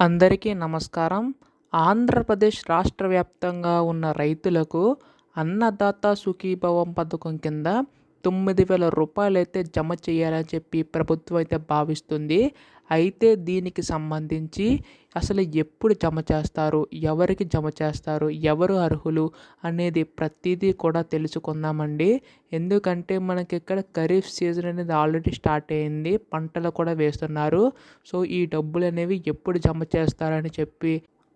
అందరికీ నమస్కారం. ఆంధ్రప్రదేశ్ రాష్ట్ర వ్యాప్తంగా ఉన్న రైతులకు అన్నదాత సుఖీభవం పథకం కింద తొమ్మిది వేల రూపాయలు అయితే జమ చేయాలని చెప్పి ప్రభుత్వం అయితే భావిస్తుంది. అయితే దీనికి సంబంధించి అసలు ఎప్పుడు జమ చేస్తారు? ఎవరికి జమ చేస్తారు? ఎవరు అర్హులు? అనేది ప్రతిదీ కూడా తెలుసుకుందామండి. ఎందుకంటే మనకి ఇక్కడ ఖరీఫ్ సీజన్ అనేది ఆల్రెడీ స్టార్ట్ అయింది. పంటలు కూడా వేస్తున్నారు. సో ఈ డబ్బులు అనేవి ఎప్పుడు జమ చేస్తారని చెప్పి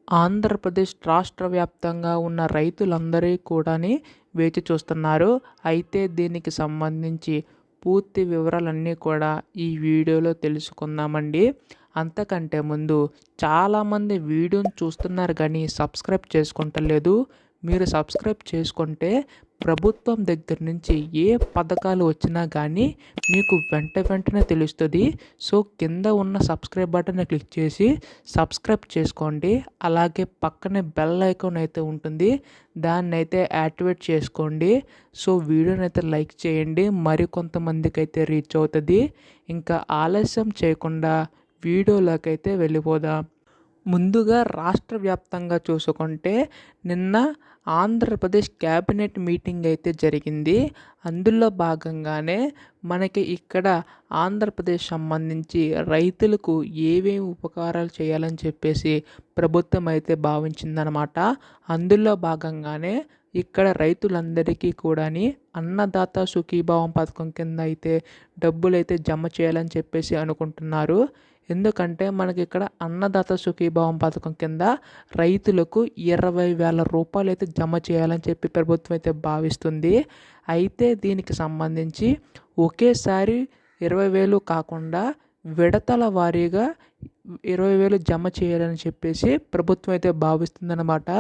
ఆంధ్రప్రదేశ్ రాష్ట్ర వ్యాప్తంగా ఉన్న రైతులందరూ కూడాని వేచి చూస్తున్నారు. అయితే దీనికి సంబంధించి పూర్తి వివరాలన్నీ కూడా ఈ వీడియోలో తెలుసుకుందామండి. అంతకంటే ముందు చాలామంది వీడియోని చూస్తున్నారు కానీ సబ్స్క్రైబ్ చేసుకుంటలేదు. మీరు సబ్స్క్రైబ్ చేసుకుంటే ప్రభుత్వం దగ్గర నుంచి ఏ పథకాలు వచ్చినా కానీ మీకు వెంట వెంటనే తెలుస్తుంది. సో కింద ఉన్న సబ్స్క్రైబ్ బటన్ క్లిక్ చేసి సబ్స్క్రైబ్ చేసుకోండి. అలాగే పక్కనే బెల్ ఐకాన్ అయితే ఉంటుంది. దాన్ని అయితే యాక్టివేట్ చేసుకోండి. సో వీడియోని అయితే లైక్ చేయండి. మరి కొంతమందికి అయితే రీచ్ అవుతుంది. ఇంకా ఆలస్యం చేయకుండా వీడియోలోకి అయితే వెళ్ళిపోదాం. ముందుగా రాష్ట్ర వ్యాప్తంగా చూసుకుంటే నిన్న ఆంధ్రప్రదేశ్ క్యాబినెట్ మీటింగ్ అయితే జరిగింది. అందులో భాగంగానే మనకి ఇక్కడ ఆంధ్రప్రదేశ్ సంబంధించి రైతులకు ఏమేమి ఉపకారాలు చేయాలని చెప్పేసి ప్రభుత్వం అయితే భావించిందనమాట. అందులో భాగంగానే ఇక్కడ రైతులందరికీ కూడాని అన్నదాత సుఖీభావం పథకం కింద అయితే డబ్బులు అయితే జమ చేయాలని చెప్పేసి అనుకుంటున్నారు. ఎందుకంటే మనకి ఇక్కడ అన్నదాత సుఖీభావం పథకం కింద రైతులకు ఇరవై వేల రూపాయలు అయితే జమ చేయాలని చెప్పి ప్రభుత్వం అయితే భావిస్తుంది. అయితే దీనికి సంబంధించి ఒకేసారి ఇరవై వేలు కాకుండా విడతల వారీగా ఇరవై వేలు జమ చేయాలని చెప్పేసి ప్రభుత్వం అయితే భావిస్తుందన్నమాట.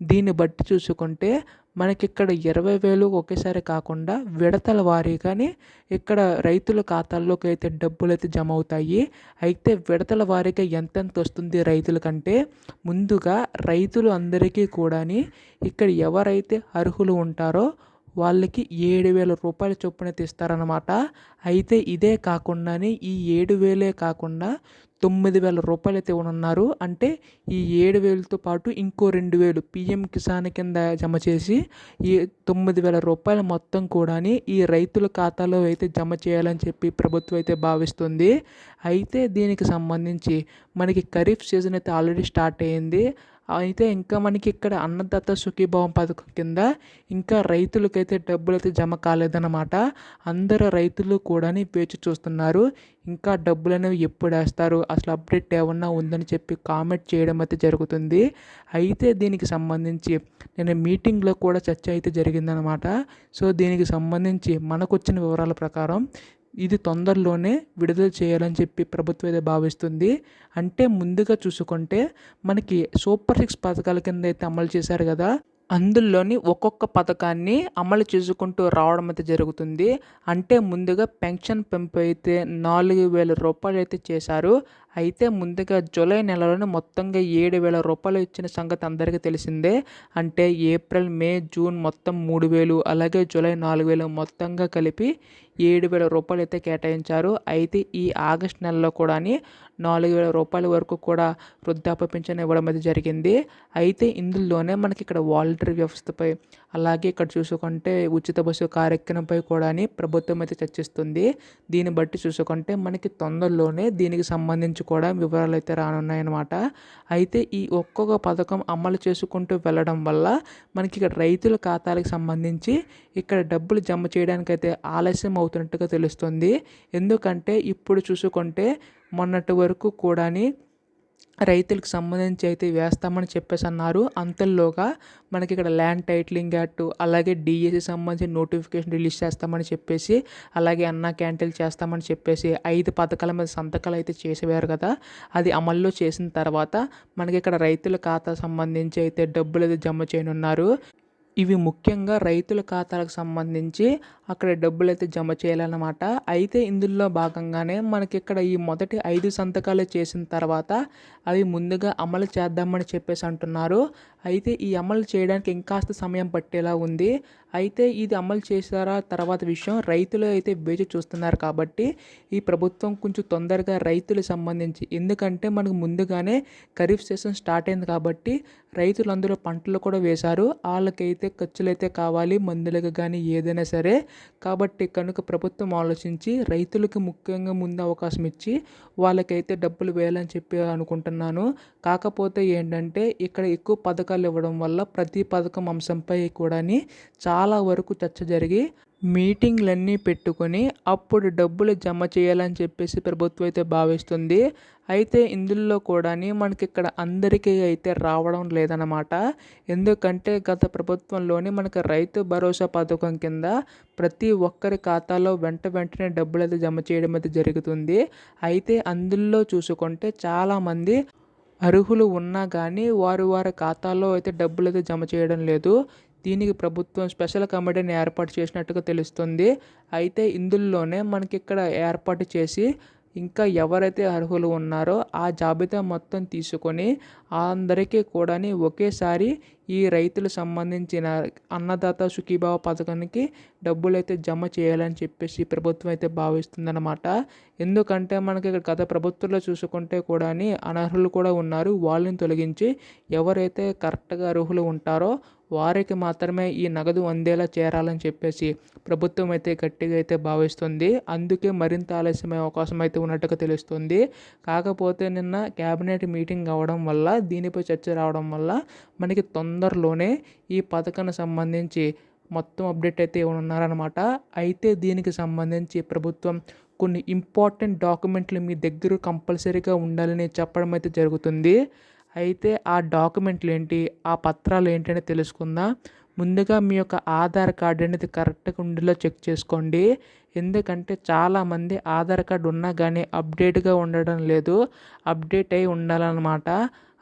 దీన్ని బట్టి చూసుకుంటే మనకి ఇక్కడ ఇరవై వేలు ఒకేసారి కాకుండా విడతల వారీగానే ఇక్కడ రైతుల ఖాతాల్లోకి అయితే డబ్బులు అయితే జమ అవుతాయి అయితే విడతల వారీగా ఎంతెంత వస్తుంది రైతులకంటే? ముందుగా రైతులు అందరికీ కూడాని ఇక్కడ ఎవరైతే అర్హులు ఉంటారో వాళ్ళకి ఏడు వేల రూపాయల చొప్పున తీస్తారనమాట అయితే ఇదే కాకుండానే ఈ ఏడు వేలే కాకుండా తొమ్మిది వేల రూపాయలు అయితే ఉన్నారు అంటే ఈ ఏడు వేలతో పాటు ఇంకో రెండు వేలు పిఎం కిసాన్ కింద జమ చేసి ఈ తొమ్మిది వేల రూపాయలు మొత్తం కూడా ఈ రైతుల ఖాతాలో అయితే జమ చేయాలని చెప్పి ప్రభుత్వం అయితే భావిస్తుంది. అయితే దీనికి సంబంధించి మనకి ఖరీఫ్ సీజన్ అయితే ఆల్రెడీ స్టార్ట్ అయ్యింది అయితే ఇంకా మనకి ఇక్కడ అన్నదాత సుఖీభావం పథకం కింద ఇంకా రైతులకైతే డబ్బులు అయితే జమ కాలేదన్నమాట. అందరు రైతులు కూడా వేచి చూస్తున్నారు. ఇంకా డబ్బులు అనేవి ఎప్పుడు వేస్తారు? అసలు అప్డేట్ ఏమన్నా ఉందని చెప్పి కామెంట్ చేయడం అయితే జరుగుతుంది. అయితే దీనికి సంబంధించి నేను మీటింగ్లో కూడా చర్చ అయితే జరిగిందనమాట సో దీనికి సంబంధించి మనకు వచ్చిన వివరాల ప్రకారం ఇది తొందరలోనే విడుదల చేయాలని చెప్పి ప్రభుత్వం అయితే భావిస్తుంది. అంటే ముందుగా చూసుకుంటే మనకి సూపర్ సిక్స్ పథకాల కింద అయితే అమలు చేశారు కదా అందులోని ఒక్కొక్క పథకాన్ని అమలు చేసుకుంటూ రావడం అయితే జరుగుతుంది. అంటే ముందుగా పెన్షన్ పెంపు అయితే నాలుగు వేల రూపాయలు అయితే చేశారు. అయితే ముందుగా జూలై నెలలోనే మొత్తంగా ఏడు వేల రూపాయలు ఇచ్చిన సంగతి అందరికీ తెలిసిందే. అంటే ఏప్రిల్ మే జూన్ మొత్తం మూడు వేలు అలాగే జూలై నాలుగు వేలు మొత్తంగా కలిపి ఏడు వేల రూపాయలు అయితే కేటాయించారు. అయితే ఈ ఆగస్ట్ నెలలో కూడా నాలుగు వేల రూపాయల వరకు కూడా వృద్ధాప్య పింఛన్ ఇవ్వడం అయితే జరిగింది. అయితే ఇందులోనే మనకి ఇక్కడ వాలంటరీ వ్యవస్థపై అలాగే ఇక్కడ చూసుకుంటే ఉచిత బస్సు కార్యక్రమంపై కూడా ప్రభుత్వం అయితే చర్చిస్తుంది. దీన్ని బట్టి చూసుకుంటే మనకి తొందరలోనే దీనికి సంబంధించి కూడా వివరాలు అయితే రానున్నాయన్నమాట. అయితే ఈ ఒక్కొక్క పథకం అమలు చేసుకుంటూ వెళ్ళడం వల్ల మనకి ఇక్కడ రైతుల ఖాతాలకు సంబంధించి ఇక్కడ డబ్బులు జమ చేయడానికి అయితే ఆలస్యం అవుతున్నట్టుగా తెలుస్తుంది. ఎందుకంటే ఇప్పుడు చూసుకుంటే మొన్నటి వరకు కూడాని రైతులకు సంబంధించి అయితే వేస్తామని చెప్పేసి అన్నారు. అంతల్లోగా మనకి ఇక్కడ ల్యాండ్ టైటిలింగ్ యాక్ట్ అలాగే డిఎస్సి సంబంధించి నోటిఫికేషన్ రిలీజ్ చేస్తామని చెప్పేసి అలాగే అన్నా క్యాంటీన్ చేస్తామని చెప్పేసి ఐదు పథకాల మీద సంతకాలు అయితే చేసేవారు కదా. అది అమల్లో చేసిన తర్వాత మనకి ఇక్కడ రైతుల ఖాతా సంబంధించి అయితే డబ్బులు అయితే జమ చేయనున్నారు. ఇవి ముఖ్యంగా రైతుల ఖాతాలకు సంబంధించి అక్కడ డబ్బులు అయితే జమ చేయాలన్నమాట. అయితే ఇందులో భాగంగానే మనకి ఇక్కడ ఈ మొదటి ఐదు సంతకాలు చేసిన తర్వాత అవి ముందుగా అమలు చేద్దామని చెప్పేసి అంటున్నారు. అయితే ఈ అమలు చేయడానికి ఇంకాస్త సమయం పట్టేలా ఉంది. అయితే ఇది అమలు చేశారా? తర్వాత విషయం. రైతులు అయితే వేచి చూస్తున్నారు కాబట్టి ఈ ప్రభుత్వం కొంచెం తొందరగా రైతులకు సంబంధించి ఎందుకంటే మనకు ముందుగానే ఖరీఫ్ సీజన్ స్టార్ట్ అయింది కాబట్టి రైతులు అందులో పంటలు కూడా వేశారు. వాళ్ళకైతే ఖర్చులైతే కావాలి మందులకు కానీ ఏదైనా సరే. కాబట్టి కనుక ప్రభుత్వం ఆలోచించి రైతులకు ముఖ్యంగా ముందు అవకాశం ఇచ్చి వాళ్ళకైతే డబ్బులు వేయాలని చెప్పి అనుకుంటున్నాను. కాకపోతే ఏంటంటే ఇక్కడ ఎక్కువ పథకాలు ఇవ్వడం వల్ల ప్రతి పథకం అంశంపై కూడాని చాలా వరకు చర్చ జరిగి మీటింగ్లన్నీ పెట్టుకొని అప్పుడు డబ్బులు జమ చేయాలని చెప్పేసి ప్రభుత్వం అయితే భావిస్తుంది. అయితే ఇందులో కూడా మనకి ఇక్కడ అందరికీ అయితే రావడం లేదన్నమాట. ఎందుకంటే గత ప్రభుత్వంలోని మనకి రైతు భరోసా పథకం కింద ప్రతి ఒక్కరి ఖాతాలో వెంట వెంటనే డబ్బులు అయితే జమ చేయడం అయితే జరుగుతుంది. అయితే అందులో చూసుకుంటే చాలామంది అర్హులు ఉన్నా కానీ వారు వారి ఖాతాలో అయితే డబ్బులు అయితే జమ చేయడం లేదు. దీనికి ప్రభుత్వం స్పెషల్ కమిటీని ఏర్పాటు చేసినట్టుగా తెలుస్తుంది. అయితే ఇందులోనే మనకి ఇక్కడ ఏర్పాటు చేసి ఇంకా ఎవరైతే అర్హులు ఉన్నారో ఆ జాబితా మొత్తం తీసుకొని అందరికీ కూడా ఒకేసారి ఈ రైతులు సంబంధించిన అన్నదాత సుఖీభావ పథకానికి డబ్బులు అయితే జమ చేయాలని చెప్పేసి ప్రభుత్వం అయితే భావిస్తుందన్నమాట. ఎందుకంటే మనకి ఇక్కడ గత ప్రభుత్వంలో చూసుకుంటే కూడా అనర్హులు కూడా ఉన్నారు. వాళ్ళని తొలగించి ఎవరైతే కరెక్ట్గా అర్హులు ఉంటారో వారికి మాత్రమే ఈ నగదు అందేలా చేరాలని చెప్పేసి ప్రభుత్వం అయితే గట్టిగా అయితే భావిస్తుంది. అందుకే మరింత ఆలస్యమయ్యే అవకాశం అయితే ఉన్నట్టుగా తెలుస్తుంది. కాకపోతే నిన్న క్యాబినెట్ మీటింగ్ అవ్వడం వల్ల దీనిపై చర్చ రావడం వల్ల మనకి తొందరలోనే ఈ పథకానికి సంబంధించి మొత్తం అప్డేట్ అయితే ఉన్నారనమాట అయితే దీనికి సంబంధించి ప్రభుత్వం కొన్ని ఇంపార్టెంట్ డాక్యుమెంట్లు మీ దగ్గర కంపల్సరీగా ఉండాలని చెప్పడం అయితే జరుగుతుంది. అయితే ఆ డాక్యుమెంట్లు ఏంటి ఆ పత్రాలు ఏంటి అని తెలుసుకుందాం. ముందుగా మీ యొక్క ఆధార్ కార్డు అనేది కరెక్ట్గా ఉండేలా చెక్ చేసుకోండి. ఎందుకంటే చాలామంది ఆధార్ కార్డు ఉన్నా కానీ అప్డేట్గా ఉండడం లేదు. అప్డేట్ అయి ఉండాలన్నమాట.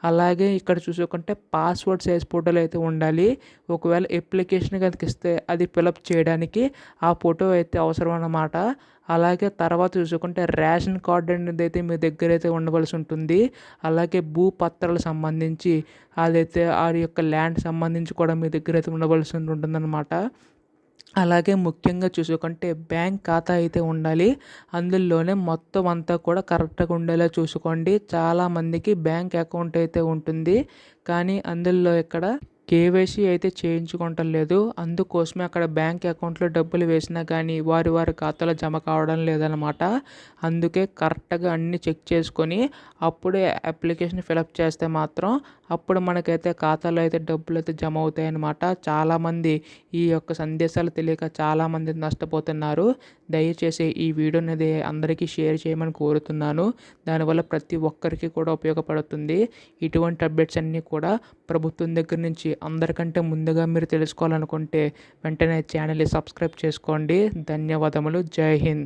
అలాగే ఇక్కడ చూసుకుంటే పాస్వర్డ్ సైజ్ ఫోటోలు అయితే ఉండాలి. ఒకవేళ అప్లికేషన్ కనుక ఇస్తే అది ఫిలప్ చేయడానికి ఆ ఫోటో అయితే అవసరం అన్నమాట. అలాగే తర్వాత చూసుకుంటే రేషన్ కార్డు అనేది అయితే మీ దగ్గర అయితే ఉండవలసి ఉంటుంది. అలాగే భూ పత్రాలకు సంబంధించి అదైతే ఆ యొక్క ల్యాండ్ సంబంధించి కూడా మీ దగ్గర అయితే ఉండవలసి ఉంటుందన్నమాట. అలాగే ముఖ్యంగా చూసుకుంటే బ్యాంక్ ఖాతా అయితే ఉండాలి. అందులోనే మొత్తం అంతా కూడా కరెక్ట్గా ఉండేలా చూసుకోండి. చాలామందికి బ్యాంక్ అకౌంట్ అయితే ఉంటుంది. కానీ అందులో ఇక్కడ కేవైసీ అయితే చేయించుకోవటం లేదు. అందుకోసమే అక్కడ బ్యాంక్ అకౌంట్లో డబ్బులు వేసినా కానీ వారి వారి ఖాతాలో జమ కావడం లేదనమాట అందుకే కరెక్ట్గా అన్ని చెక్ చేసుకొని అప్పుడే అప్లికేషన్ ఫిలప్ చేస్తే మాత్రం అప్పుడు మనకైతే ఖాతాలో అయితే డబ్బులు అయితే జమ అవుతాయి అన్నమాట చాలామంది ఈ యొక్క సందేశాలు తెలియక చాలామంది నష్టపోతున్నారు. దయచేసి ఈ వీడియో అనేది అందరికీ షేర్ చేయమని కోరుతున్నాను. దానివల్ల ప్రతి ఒక్కరికి కూడా ఉపయోగపడుతుంది. ఇటువంటి అప్డేట్స్ అన్నీ కూడా ప్రభుత్వం దగ్గర నుంచి అందరికంటే ముందుగా మీరు తెలుసుకోవాలనుకుంటే వెంటనే ఛానల్ని సబ్స్క్రైబ్ చేసుకోండి. ధన్యవాదములు. జై హింద్.